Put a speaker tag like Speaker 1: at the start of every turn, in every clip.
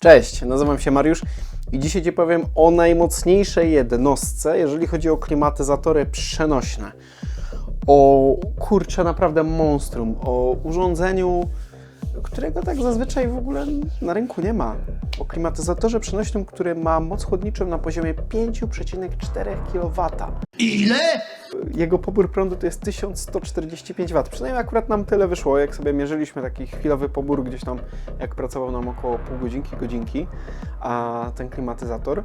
Speaker 1: Cześć, nazywam się Mariusz i dzisiaj Ci powiem o najmocniejszej jednostce, jeżeli chodzi o klimatyzatory przenośne. O kurczę, naprawdę monstrum, o urządzeniu, którego tak zazwyczaj w ogóle na rynku nie ma. O klimatyzatorze przenośnym, który ma moc chłodniczą na poziomie 5,4 kW.
Speaker 2: Ile?
Speaker 1: Jego pobór prądu to jest 1145 W. Przynajmniej akurat nam tyle wyszło, jak sobie mierzyliśmy taki chwilowy pobór gdzieś tam, jak pracował nam około pół godzinki, godzinki, a ten klimatyzator.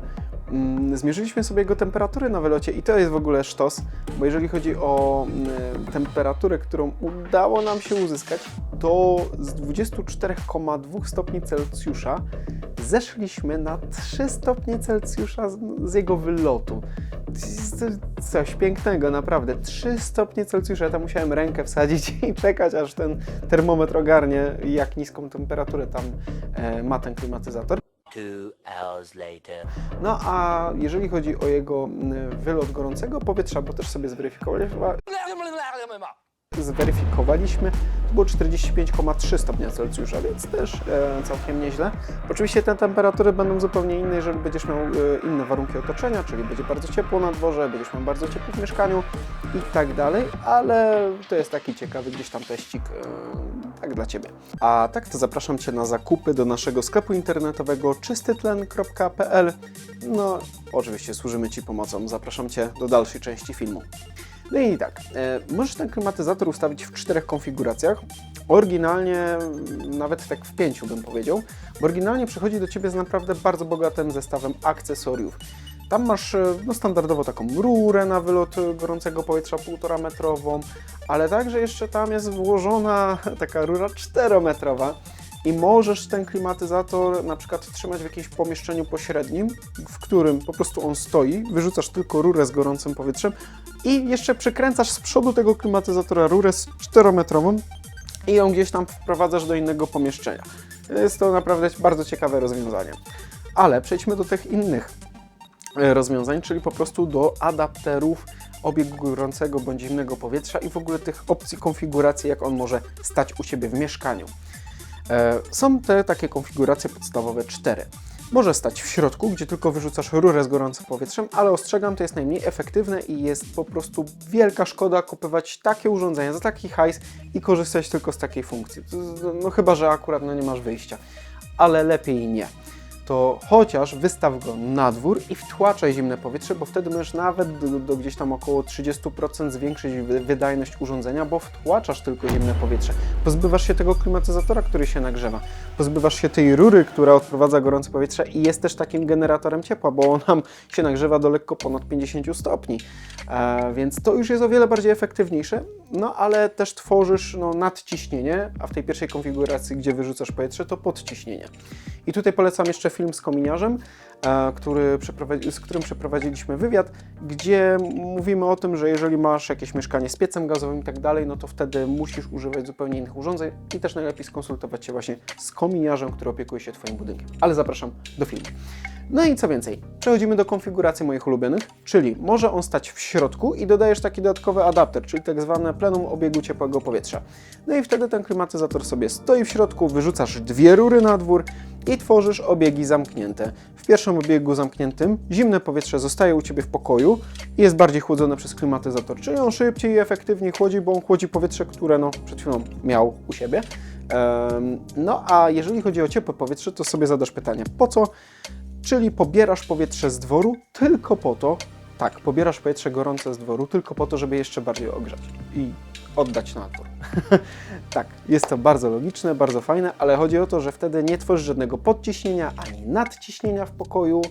Speaker 1: Mm, Zmierzyliśmy sobie jego temperaturę na wylocie i to jest w ogóle sztos, bo jeżeli chodzi o mm, temperaturę, którą udało nam się uzyskać, to z 24,2 stopni Celsjusza zeszliśmy na 3 stopnie Celsjusza z jego wylotu. To jest coś pięknego, naprawdę. 3 stopnie Celsjusza. Ja tam musiałem rękę wsadzić i czekać, aż ten termometr ogarnie, jak niską temperaturę tam e, ma ten klimatyzator. No a jeżeli chodzi o jego mm, wylot gorącego powietrza, bo też sobie zweryfikowaliśmy, zweryfikowaliśmy, to było 45,3 stopnia Celsjusza, więc też e, całkiem nieźle. Oczywiście te temperatury będą zupełnie inne, jeżeli będziesz miał e, inne warunki otoczenia, czyli będzie bardzo ciepło na dworze, będziesz miał bardzo ciepło w mieszkaniu i tak dalej, ale to jest taki ciekawy gdzieś tam teścik e, tak dla Ciebie. A tak to zapraszam Cię na zakupy do naszego sklepu internetowego czystytlen.pl. No, oczywiście służymy Ci pomocą. Zapraszam Cię do dalszej części filmu. No i tak, e, możesz ten klimatyzator ustawić w czterech konfiguracjach. Oryginalnie, nawet tak w pięciu bym powiedział, bo oryginalnie przychodzi do Ciebie z naprawdę bardzo bogatym zestawem akcesoriów. Tam masz e, no, standardowo taką rurę na wylot e, gorącego powietrza 1,5 metrową, ale także jeszcze tam jest włożona taka rura 4-metrowa i możesz ten klimatyzator na przykład trzymać w jakimś pomieszczeniu pośrednim, w którym po prostu on stoi, wyrzucasz tylko rurę z gorącym powietrzem i jeszcze przykręcasz z przodu tego klimatyzatora rurę z 4-metrową i ją gdzieś tam wprowadzasz do innego pomieszczenia. Jest to naprawdę bardzo ciekawe rozwiązanie. Ale przejdźmy do tych innych e, rozwiązań, czyli po prostu do adapterów obiegu gorącego bądź zimnego powietrza i w ogóle tych opcji konfiguracji, jak on może stać u Ciebie w mieszkaniu. E, Są te takie konfiguracje podstawowe cztery. Może stać w środku, gdzie tylko wyrzucasz rurę z gorącym powietrzem, ale ostrzegam, to jest najmniej efektywne i jest po prostu wielka szkoda kupywać takie urządzenia za taki hajs i korzystać tylko z takiej funkcji. No chyba, że akurat no, nie masz wyjścia, ale lepiej nie. To chociaż wystaw go na dwór i wtłaczaj zimne powietrze, bo wtedy możesz nawet do, do gdzieś tam około 30% zwiększyć wy- wydajność urządzenia, bo wtłaczasz tylko zimne powietrze. Pozbywasz się tego klimatyzatora, który się nagrzewa. Pozbywasz się tej rury, która odprowadza gorące powietrze i jest też takim generatorem ciepła, bo on nam się nagrzewa do lekko ponad 50 stopni. E, więc to już jest o wiele bardziej efektywniejsze, no ale też tworzysz no, nadciśnienie, a w tej pierwszej konfiguracji, gdzie wyrzucasz powietrze, to podciśnienie. I tutaj polecam jeszcze film z kominiarzem, e, który z którym przeprowadziliśmy wywiad, gdzie mówimy o tym, że jeżeli masz jakieś mieszkanie z piecem gazowym i tak dalej, no to wtedy musisz używać zupełnie innych urządzeń i też najlepiej skonsultować się właśnie z kominiarzem, który opiekuje się Twoim budynkiem. Ale zapraszam do filmu. No i co więcej, przechodzimy do konfiguracji moich ulubionych, czyli może on stać w środku i dodajesz taki dodatkowy adapter, czyli tak zwane plenum obiegu ciepłego powietrza. No i wtedy ten klimatyzator sobie stoi w środku, wyrzucasz dwie rury na dwór i tworzysz obiegi zamknięte. W pierwszym obiegu zamkniętym zimne powietrze zostaje u Ciebie w pokoju i jest bardziej chłodzone przez klimatyzator, czyli on szybciej i efektywniej chłodzi, bo on chłodzi powietrze, które no, przed chwilą miał u siebie. No a jeżeli chodzi o ciepłe powietrze, to sobie zadasz pytanie, po co? Czyli pobierasz powietrze z dworu tylko po to, tak, pobierasz powietrze gorące z dworu tylko po to, żeby jeszcze bardziej ogrzać i oddać na dwór. tak, jest to bardzo logiczne, bardzo fajne, ale chodzi o to, że wtedy nie tworzysz żadnego podciśnienia ani nadciśnienia w pokoju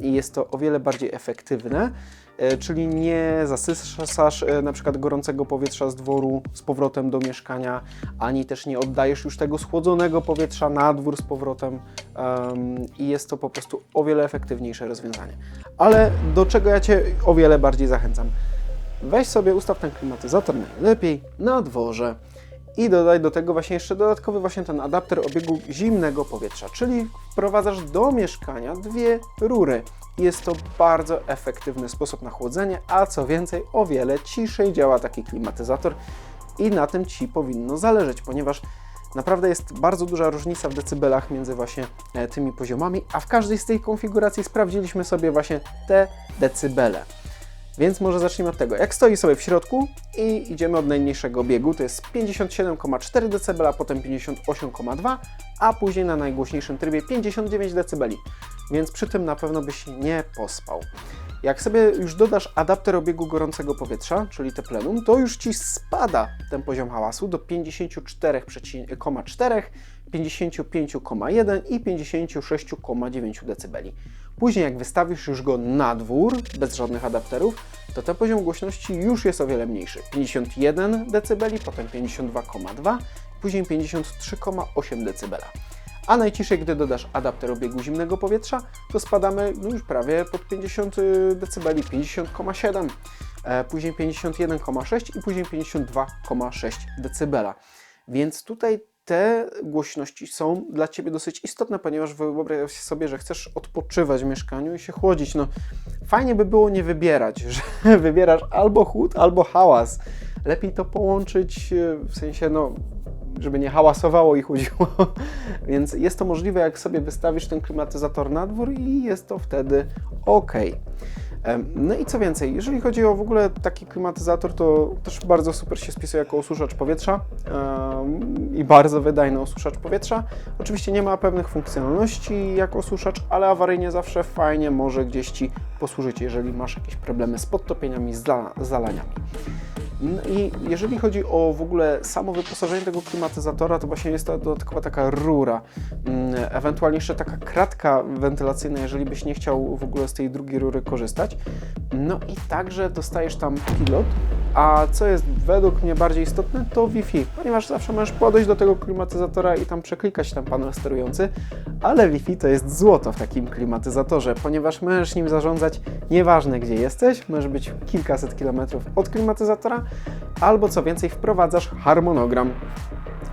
Speaker 1: i jest to o wiele bardziej efektywne. E, Czyli nie zasysasz e, na przykład gorącego powietrza z dworu z powrotem do mieszkania, ani też nie oddajesz już tego schłodzonego powietrza na dwór z powrotem em, i jest to po prostu o wiele efektywniejsze rozwiązanie. Ale do czego ja Cię o wiele bardziej zachęcam? Weź sobie, ustaw ten klimatyzator najlepiej na dworze i dodaj do tego właśnie jeszcze dodatkowy właśnie ten adapter obiegu zimnego powietrza, czyli wprowadzasz do mieszkania dwie rury. Jest to bardzo efektywny sposób na chłodzenie, a co więcej, o wiele ciszej działa taki klimatyzator i na tym Ci powinno zależeć, ponieważ Naprawdę jest bardzo duża różnica w decybelach między właśnie e, tymi poziomami, a w każdej z tej konfiguracji sprawdziliśmy sobie właśnie te decybele. Więc może zacznijmy od tego. Jak stoi sobie w środku i idziemy od najmniejszego biegu, to jest 57,4 dB, potem 58,2, a później na najgłośniejszym trybie 59 dB. Więc przy tym na pewno byś nie pospał. Jak sobie już dodasz adapter obiegu gorącego powietrza, czyli te plenum, to już Ci spada ten poziom hałasu do 54,4, 55,1 i 56,9 dB. Później jak wystawisz już go na dwór, bez żadnych adapterów, to ten poziom głośności już jest o wiele mniejszy. 51 dB, potem 52,2, później 53,8 dB. A najciszej, gdy dodasz adapter obiegu zimnego powietrza, to spadamy no już prawie pod 50 dB, 50,7, e, później 51,6 i później 52,6 dB. Więc tutaj te głośności są dla Ciebie dosyć istotne, ponieważ wyobraź sobie, że chcesz odpoczywać w mieszkaniu i się chłodzić. No, fajnie by było nie wybierać, że wybierasz albo chłód, albo hałas. Lepiej to połączyć e, w sensie, no, żeby nie hałasowało i chłodziło. Więc jest to możliwe, jak sobie wystawisz ten klimatyzator na dwór i jest to wtedy ok. No i co więcej, jeżeli chodzi o w ogóle taki klimatyzator, to też bardzo super się spisuje jako osuszacz powietrza i bardzo wydajny osuszacz powietrza. Oczywiście nie ma pewnych funkcjonalności jak osuszacz, ale awaryjnie zawsze fajnie może gdzieś Ci posłużyć, jeżeli masz jakieś problemy z podtopieniami, z zala- zalaniami. No i jeżeli chodzi o w ogóle samo wyposażenie tego klimatyzatora, to właśnie jest to dodatkowa taka rura, mm, ewentualnie jeszcze taka kratka wentylacyjna, jeżeli byś nie chciał w ogóle z tej drugiej rury korzystać. No i także dostajesz tam pilot, a co jest według mnie bardziej istotne, to Wi-Fi, ponieważ zawsze możesz podejść do tego klimatyzatora i tam przeklikać ten panel sterujący, ale Wi-Fi to jest złoto w takim klimatyzatorze, ponieważ możesz nim zarządzać nieważne gdzie jesteś, możesz być kilkaset kilometrów od klimatyzatora, albo co więcej wprowadzasz harmonogram.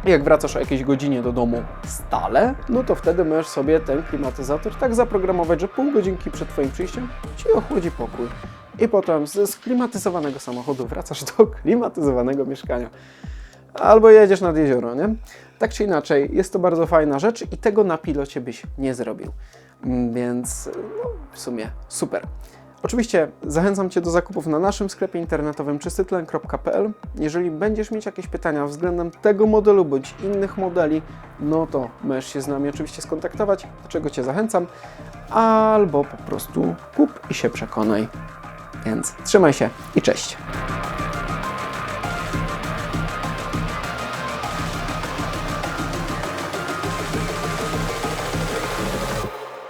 Speaker 1: Jak wracasz o jakiejś godzinie do domu stale, no to wtedy możesz sobie ten klimatyzator tak zaprogramować, że pół godzinki przed Twoim przyjściem Ci ochłodzi pokój. I potem ze sklimatyzowanego samochodu wracasz do klimatyzowanego mieszkania. Albo jedziesz nad jezioro, nie? Tak czy inaczej, jest to bardzo fajna rzecz i tego na pilocie byś nie zrobił. Mm, Więc no, w sumie super. Oczywiście zachęcam Cię do zakupów na naszym sklepie internetowym czystytlen.pl. Jeżeli będziesz mieć jakieś pytania względem tego modelu bądź innych modeli, no to możesz się z nami oczywiście skontaktować, do czego Cię zachęcam, albo po prostu kup i się przekonaj. Więc trzymaj się i cześć.